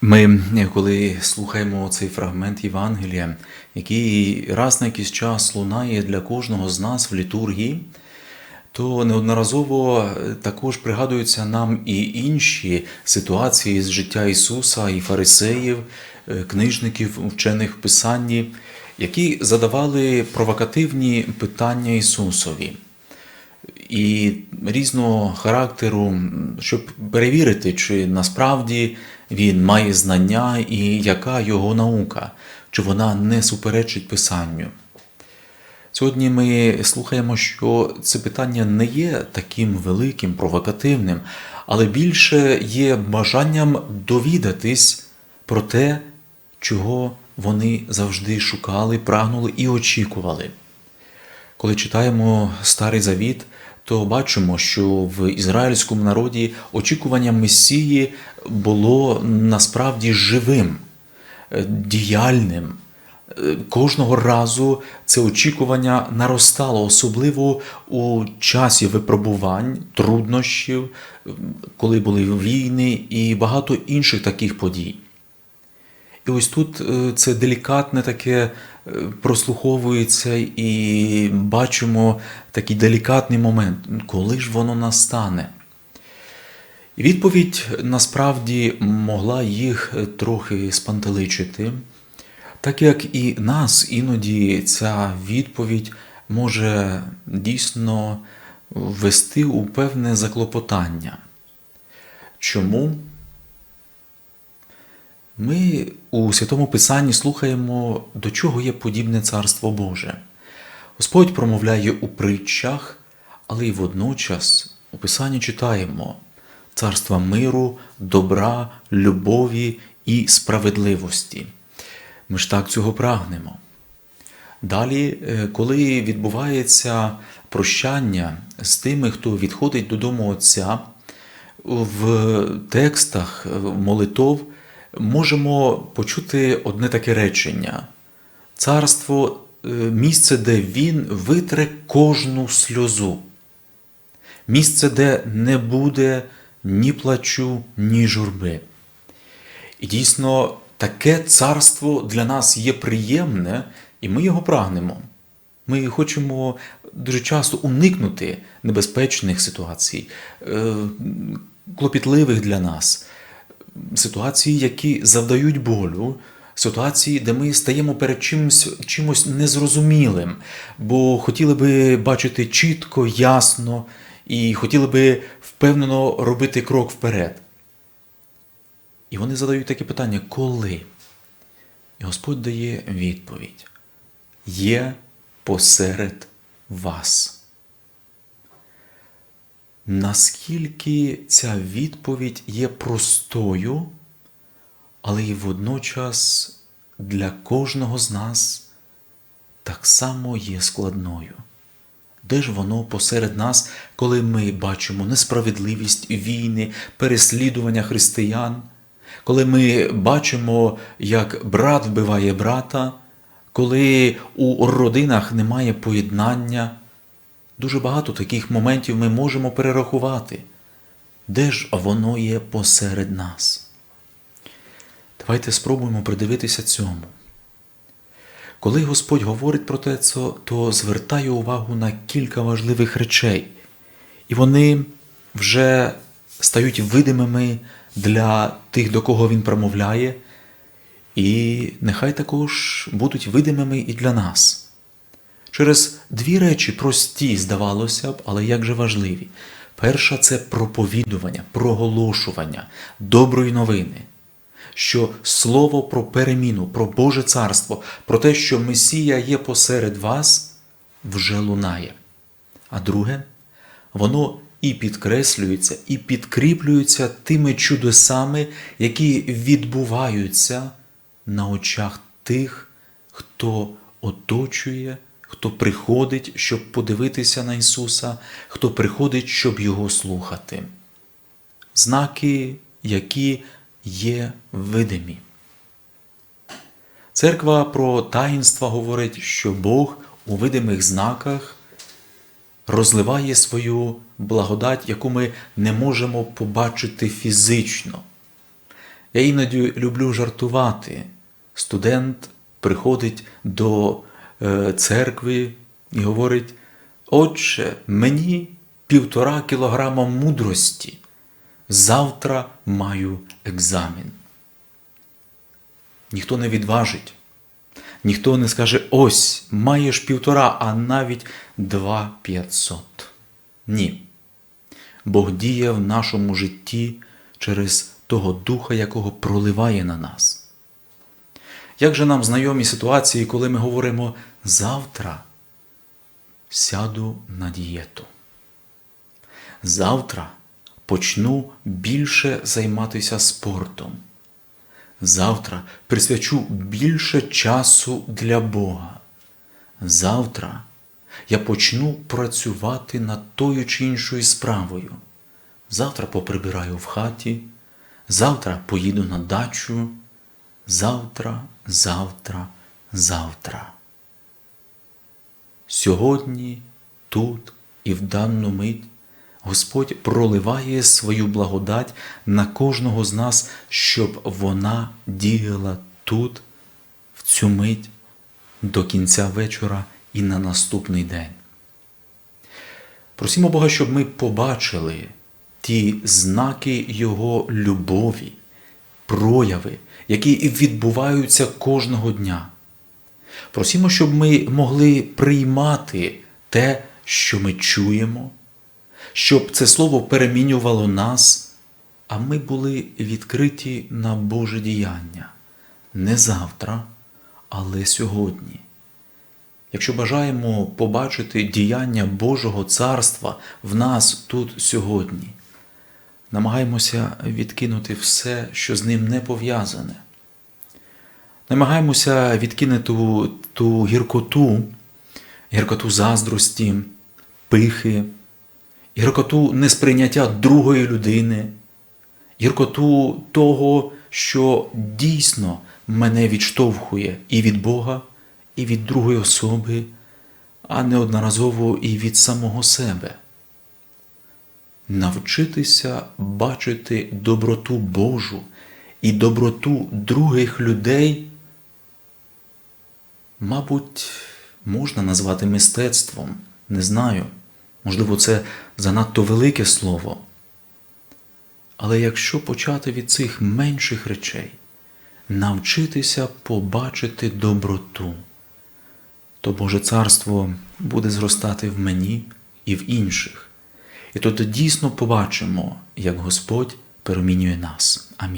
Ми, коли слухаємо цей фрагмент Євангелія, який раз на якийсь час лунає для кожного з нас в літургії, то неодноразово також пригадуються нам і інші ситуації з життя Ісуса і фарисеїв, е, книжників, вчених в Писанні, які задавали провокативні питання Ісусові і різного характеру, щоб перевірити, чи насправді він має знання і яка його наука, чи вона не суперечить Писанню. Сьогодні ми слухаємо, що це питання не є таким великим, провокативним, але більше є бажанням довідатись про те, чого вони завжди шукали, прагнули і очікували. Коли читаємо Старий Завіт, то бачимо, що в ізраїльському народі очікування Месії було насправді живим, е, діяльним. Е, Кожного разу це очікування наростало, особливо у часі випробувань, труднощів, коли були війни і багато інших таких подій. І ось тут е, це делікатне таке е, прослуховується, і бачимо такий делікатний момент, коли ж воно настане. Відповідь насправді могла їх трохи спантеличити, так як і нас іноді ця відповідь може дійсно ввести у певне заклопотання. Чому? Ми у Святому Писанні слухаємо, до чого є подібне Царство Боже. Господь промовляє у притчах, але й водночас у Писанні читаємо царства миру, добра, любові і справедливості. Ми ж так цього прагнемо. Далі, е, коли відбувається прощання з тими, хто відходить додому Отця, в текстах молитов можемо почути одне таке речення: царство е, місце, де він витре кожну сльозу, місце, де не буде ні плачу, ні журби. І дійсно, таке царство для нас є приємне, і ми його прагнемо. Ми хочемо дуже часто уникнути небезпечних ситуацій, е, клопітливих для нас, ситуації, які завдають болю, ситуації, де ми стаємо перед чимось, чимось незрозумілим, бо хотіли би бачити чітко, ясно і хотіли би впевнено робити крок вперед. І вони задають таке питання: коли? І Господь дає відповідь: є посеред вас. Наскільки ця відповідь є простою, але й водночас для кожного з нас так само є складною. Де ж воно посеред нас, коли ми бачимо несправедливість війни, переслідування християн, коли ми бачимо, як брат вбиває брата, коли у родинах немає поєднання? Дуже багато таких моментів ми можемо перерахувати. Де ж воно є посеред нас? Давайте спробуємо придивитися цьому. Коли Господь говорить про те, то звертає увагу на кілька важливих речей, і вони вже стають видимими для тих, до кого Він промовляє, і нехай також будуть видимими і для нас. Через дві речі прості, здавалося б, але як же важливі. Перша це проповідування, проголошування доброї новини, що слово про переміну, про Боже царство, про те, що Месія є посеред вас, вже лунає. А друге, воно і підкреслюється, і підкріплюється тими чудесами, які відбуваються на очах тих, хто оточує хто приходить, щоб подивитися на Ісуса, хто приходить, щоб Його слухати. Знаки, які є видимі. Церква про таїнства говорить, що Бог у видимих знаках розливає свою благодать, яку ми не можемо побачити фізично. Я іноді люблю жартувати. Студент приходить до церкви і говорить: Отче, мені півтора кілограма мудрості. Завтра маю екзамен. Ніхто не відважить, ніхто не скаже: ось маєш півтора, а навіть два п'ятсот. Ні. Бог діє в нашому житті через того духа, якого проливає на нас. Як же нам знайомі ситуації, коли ми говоримо завтра сяду на дієту? Завтра почну більше займатися спортом. Завтра присвячу більше часу для Бога. Завтра я почну працювати над тою чи іншою справою. Завтра поприбираю в хаті, завтра поїду на дачу. Завтра, завтра, завтра. Сьогодні, тут і в дану мить Господь проливає свою благодать на кожного з нас, щоб вона діяла тут, в цю мить, до кінця вечора і на наступний день. Просімо Бога, щоб ми побачили ті знаки Його любові, прояви, які відбуваються кожного дня. Просімо, щоб ми могли приймати те, що ми чуємо, щоб це слово перемінювало нас, а ми були відкриті на Боже діяння не завтра, але сьогодні. Якщо бажаємо побачити діяння Божого Царства в нас тут сьогодні, намагаємося відкинути все, що з ним не пов'язане. Намагаємося відкинути ту, ту гіркоту, гіркоту заздрості, пихи, гіркоту несприйняття другої людини, гіркоту того, що дійсно мене відштовхує і від Бога, і від другої особи, а неодноразово і від самого себе. Навчитися бачити доброту Божу і доброту других людей, мабуть, можна назвати мистецтвом, не знаю. Можливо, це занадто велике слово. Але якщо почати від цих менших речей, навчитися побачити доброту, то Боже Царство буде зростати в мені і в інших. І тоді дійсно побачимо, як Господь перемінює нас. Амінь.